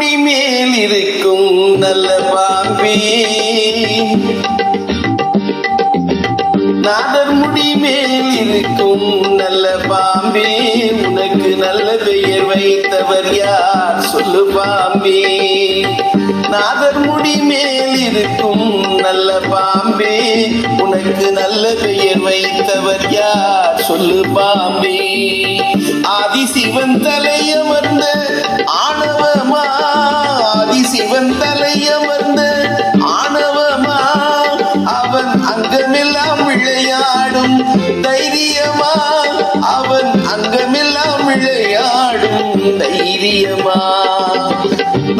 கொடி மேல் இருக்கும் நல்ல பாம்பே. நாதர் முடி மேல் இருக்கும் நல்ல பாம்பே. உனக்கு நல்ல பெயர் வைத்தவர் யார்? சொல்லு பாம்பே. நாதர் முடி மேல் இருக்கும் நல்ல பாம்பே. உனக்கு நல்ல பெயர் வைத்தவர் யார்? சொல்லு பாம்பே. ஆதி சிவன் தலையமர்ந்த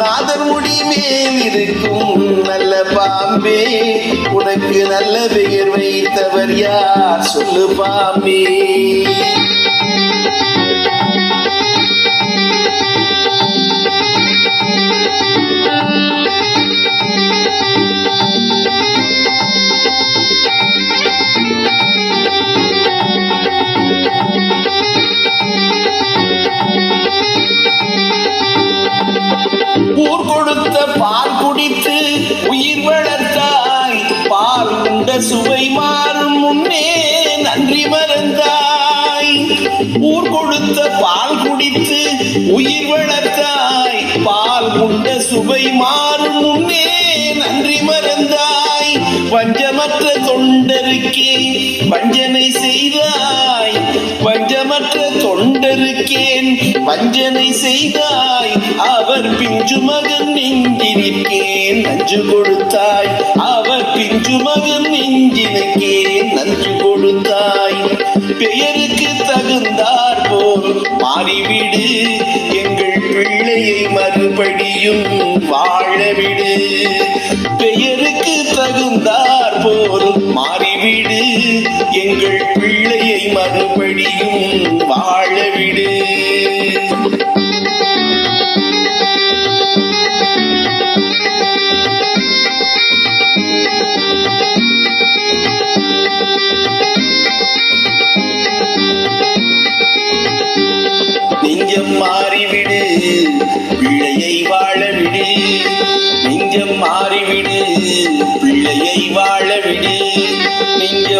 நாதர் முடி மேல் இருக்கும் நல்ல பாம்பே. உனக்கு நல்ல பெயர் வைத்தவர் யார்? சொல்லு பாம்பே. பால் சுவை மாறும் முன்னே நன்றி மறந்தாய். ஊர் கொடுத்த பால் குடித்து உயிர் வளர்த்தாய். பால் உண்ட சுவை மாறும் முன்னே நன்றி மறந்தாய். பஞ்சமற்ற தொண்டருக்கே வஞ்சனை செய்தாய். பஞ்சமற்ற தொண்டருக்கேன் வஞ்சனை செய்தாய். அவர் பிஞ்சு மகன் நெஞ்சினிற்கேன் நஞ்சு கொடுத்தாய். மாறிவிடு எங்கள் பிள்ளையை மறுபடியும் வாழவிடு. பெயருக்கு தகுந்தார் போரும் மாறிவிடு. எங்கள் பிள்ளையை மறுபடியும்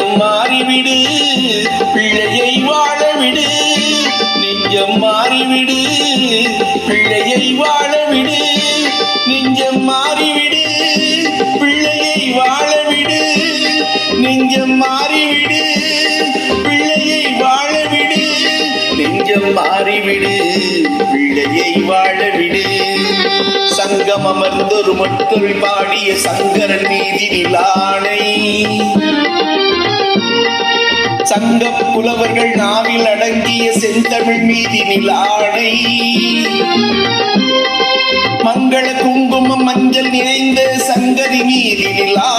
நெஞ்சம் மாறிவிடு பிள்ளையை வாழவிடு. நெஞ்சம் மாறிவிடு பிள்ளையை வாழவிடு. நெஞ்சம் மாறிவிடு பிள்ளையை வாழவிடு. நெஞ்சம் மாறிவிடு பிள்ளையை வாழவிடு. நெஞ்சம் மாறிவிடு பிள்ளையை வாழவிடு. சங்கம் அமர்ந்தொரு மட்டுள் பாடிய சங்கரன் மீதி நிலானை. சங்க புலவர்கள் நாவில் அடங்கிய செந்தமிழ் மீதி நிலாடை மங்கள குங்குமம் மஞ்சள் நிறைந்த சங்கரி மீதி நிலா